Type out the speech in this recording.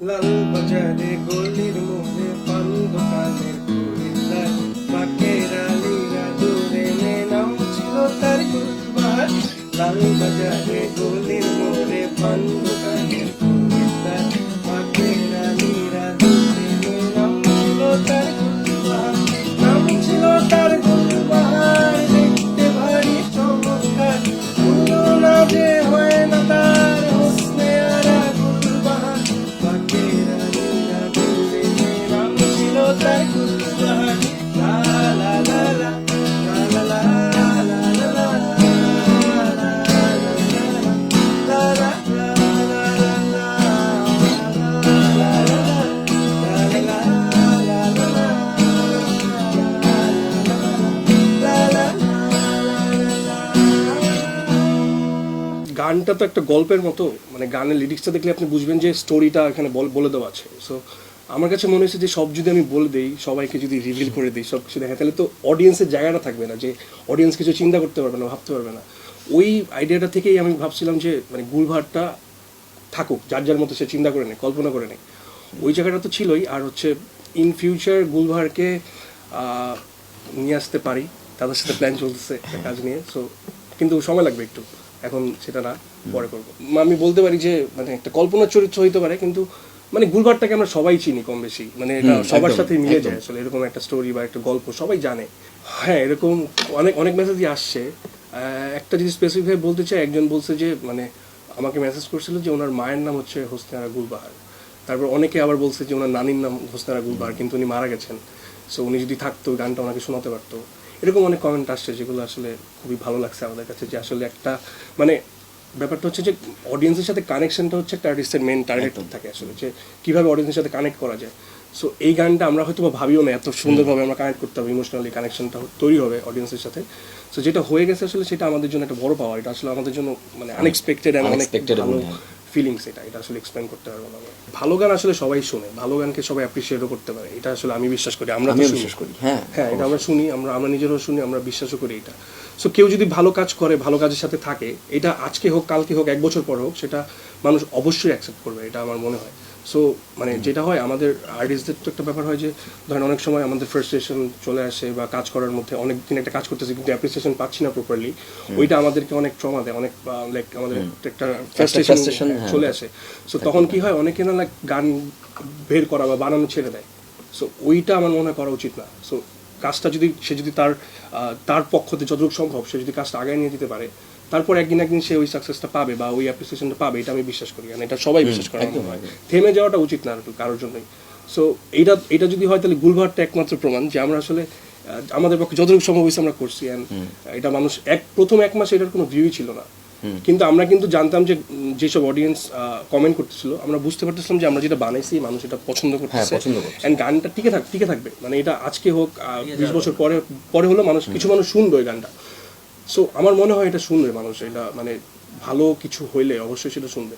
লাল বাজারে গলির মোড়ে পান দোকানের কুড়িদার বাকেরা লীরা দূরে নাম ছিল তার গুলবার লাল বাজারে গলির মোড়ে পান গানটা তো একটা গল্পের মতো মানে গানের লিরিক্সটা দেখলে আপনি বুঝবেন যে স্টোরিটা এখানে বল- দেওয়া আছে। সো আমার কাছে মনে হয়েছে যে সব যদি আমি বলে দিই, সবাইকে যদি রিভিল করে দিই, সব কিছু দেখা তাহলে তো অডিয়েন্সের জায়গাটা থাকবে না যে অডিয়েন্স কিছু চিন্তা করতে পারবে না, ভাবতে পারবে না। ওই আইডিয়াটা থেকেই আমি ভাবছিলাম যে মানে গুলভারটা থাকুক, যার যার মতো সে চিন্তা করে নেয় কল্পনা করে নেয় ওই জায়গাটা তো ছিলই, আর হচ্ছে ইন ফিউচার গুলভারকে নিয়ে আসতে পারি, তাদের সাথে প্ল্যান চলতেছে কাজ নিয়ে। সো কিন্তু সময় লাগবে একটু। এখন সেটা না পরে করব। আমি বলতে পারি যে মানে একটা কল্পনার চরিত্র হইতে পারে কিন্তু মানে গুলবারটাকে আমরা সবাই চিনি কম বেশি। মানে এটা সবার সাথে মিলে যায় আসলে এরকম একটা স্টোরি বা একটা গল্প সবাই জানে। হ্যাঁ এরকম অনেক অনেক মেসেজই আসছে। একটা যদি স্পেসিফিক বলতে চাই একজন বলছে যে মানে আমাকে মেসেজ করছিল যে ওনার মায়ের নাম হচ্ছে হোসনারা গুলবাহার তারপর অনেকে আবার বলছে যে ওনার নানির নাম হোসনারা গুলবাহার কিন্তু উনি মারা গেছেন। সো উনি যদি থাকতো গানটা ওনাকে শোনাতে পারতো। এরকম অনেক কমেন্ট আসছে যেগুলো আসলে খুবই ভালো লাগছে আমাদের কাছে যে আসলে একটা মানে ব্যাপারটা হচ্ছে যে অডিয়েন্সের সাথে কানেকশনটা হচ্ছে একটা আর্টিস্টের মেন টার্গেট থাকে আসলে যে কীভাবে অডিয়েন্সের সাথে কানেক্ট করা যায়। সো এই গানটা আমরা হয়তো বা ভাবিও না এত সুন্দরভাবে আমরা কানেক্ট করতে হবে ইমোশনালি কানেকশনটা তৈরি হবে অডিয়েন্সের সাথে। সো যেটা হয়ে গেছে আসলে সেটা আমাদের জন্য একটা বড় পাওয়া এটা আসলে আমাদের জন্য মানে আনএক্সপেক্টেড অনেক ভালো হয়। ফিলিংস এটা এটা আসলে এক্সপ্লেন করতে পারব না ভালো গান আসলে সবাই শুনে ভালো গানকে সবাই অ্যাপ্রিসিয়েটও করতে পারে এটা আসলে আমি বিশ্বাস করি আমরা তো বিশ্বাস করি, হ্যাঁ, হ্যাঁ এটা আমরা শুনি আমরা আমরা নিজেরাও শুনি আমরা বিশ্বাসও করি এটা। সো কেউ যদি ভালো কাজ করে ভালো কাজের সাথে থাকে এটা আজকে হোক কালকে হোক এক বছর পর হোক সেটা মানুষ অবশ্যই অ্যাকসেপ্ট করবে এটা আমার মনে হয়। সো মানে যেটা হয় আমাদের আর্টিস্টদের তো একটা ব্যাপার হয় যে ধরেন অনেক সময় আমাদের ফ্রাস্ট্রেশন চলে আসে বা কাজ করার মধ্যে অনেক দিন একটা কাজ করতেছি কিন্তু অ্যাপ্রিসিয়েশন পাচ্ছি না প্রপারলি ওইটা আমাদেরকে অনেক ট্রমা দেয় অনেক লাইক আমাদের একটা ফ্রাস্ট্রেশন হ্যাঁ। চলে আসে। সো তখন কি হয় অনেকে না লাইক গান বের করা বা বানানো ছেড়ে দেয়। সো ওইটা আমার মনে হয় করা উচিত না। সো কাজটা যদি সে যদি তার তার পক্ষ থেকে যতটুকু সম্ভব সে যদি কাজটা আগায় নিয়ে যেতে পারে তারপর একদিন একদিন সে ওই সাকসেসটা পাবে বা ওই অ্যাপ্রিসিয়েশনটা পাবে এটা আমি বিশ্বাস করি। কারণ এটা সবাই বিশ্বাস করে থেমে যাওয়াটা উচিত না আর কারোর জন্যই। সো এটা এটা যদি হয় তাহলে গুলভারটা একমাত্র প্রমাণ যে আমরা আসলে আমাদের পক্ষে যতটুকু সম্ভব হয়েছে আমরা করছি অ্যান্ড এটা মানুষ এক প্রথম এক মাসে এটার কোনো ভিউই ছিল না। কিন্তু আমরা কিন্তু জানতাম যে যেসব অডিয়েন্স কমেন্ট করতেছিল আমরা বুঝতে পারতেছিলাম যে আমরা যেটা বানাইছি মানুষ এটা পছন্দ করতেছে। হ্যাঁ, করছে। এন্ড গানটা টিকে থাক টিকে থাকবে। মানে এটা আজকে হোক বিশ বছর পরে পরে হলো মানুষ কিছু মানুষ শুনবে ওই গানটা। সো আমার মনে হয় এটা শুনবে মানুষ, এটা মানে ভালো কিছু হইলে অবশ্যই সেটা শুনবে।